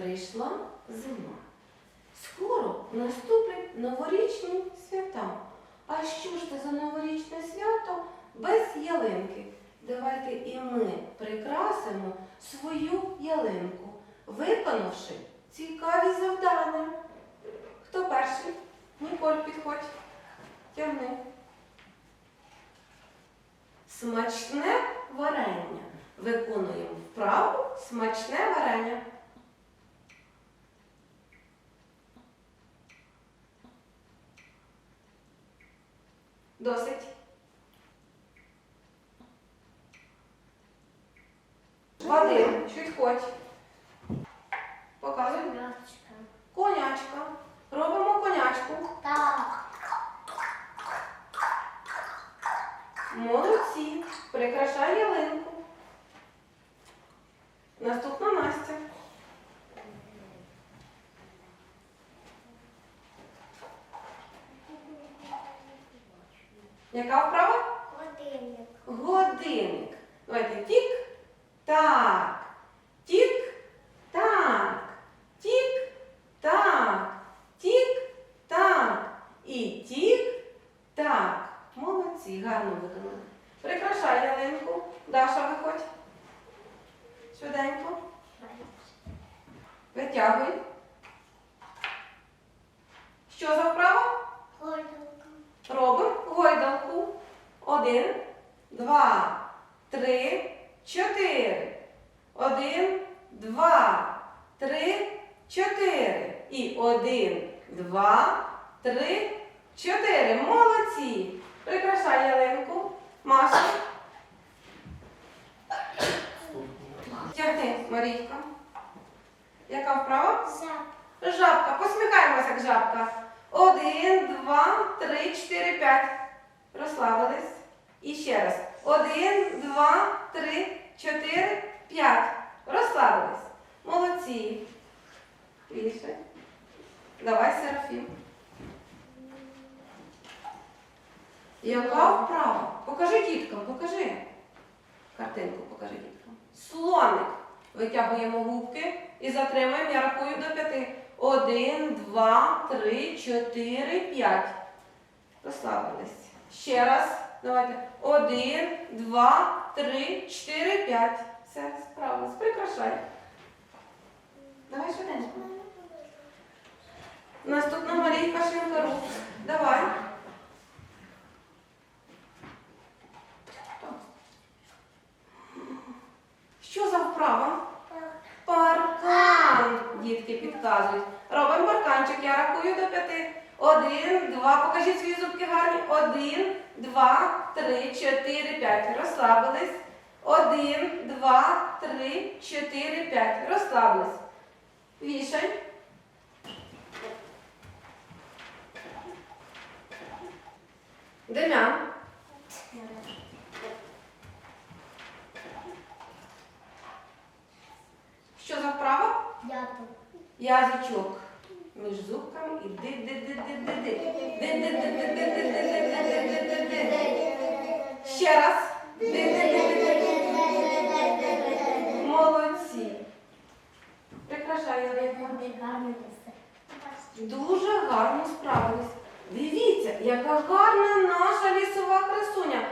прийшла зима. Скоро наступлять новорічні свята. А що ж це за новорічне свято без ялинки? Давайте і ми прикрасимо свою ялинку, виконавши цікаві завдання. Хто перший? Ніколь, підходь. Тягни. Смачне варення. Виконуємо вправу смачне варення. Досить. Вадим, хоч. Показуй. Конячка. Конячка. Робимо конячку. Так. Молодці. Прикрашай ялинку. Наступна Настя. Яка вправа? Годинник. Годинник. Давайте тік, так, тік, так, тік, так, тік, так. І тік, так. Молодці, гарно виконали. Прикрашай ялинку. Даша, виходь. Швиденько. Витягуй. Що за вправа? Один, два, три, чотири. Один, два, три, чотири. І один, два, три, чотири. Молодці. Прикрашай ялинку. Маша. Тягни, Марійка. Яка вправа? Зап. Жабка. Посміхаємося, як жабка. Один, два, три, чотири, п'ять. Розслабились. І ще раз. Один, два, три, чотири, п'ять. Розслабились. Молодці. Більше. Давай, Серафім. Яка вправа? Покажи діткам, покажи. Картинку покажи діткам. Слоник. Витягуємо губки і затримуємо. Я рахую до п'яти. Один, два, три, чотири, п'ять. Розслабились. Ще раз. Давайте. Один, два, три, чотири, п'ять. Все, справилась. Прикрашай. Давай швиденько. Наступна Марійка Шинкарук. Давай. Що за вправа? Паркан. Дітки підказують. Робимо парканчик. Я рахую до п'яти. Один, два. Покажіть свої зубки гарні. Один, два, три, чотири, п'ять. Розслабились. Один, два, три, чотири, п'ять. Розслабились. Вішай. Дем'ян. Що за вправа? Дятел. Язичок між зубками і ди ди ди ди ди ди ди ди ди ди ди ди ди ди ди ди ди ди Ще раз. Ди ди ди ди ди Молодці. Гарний лисе. Дуже гарно справились. Дивіться, яка гарна наша лісова красуня.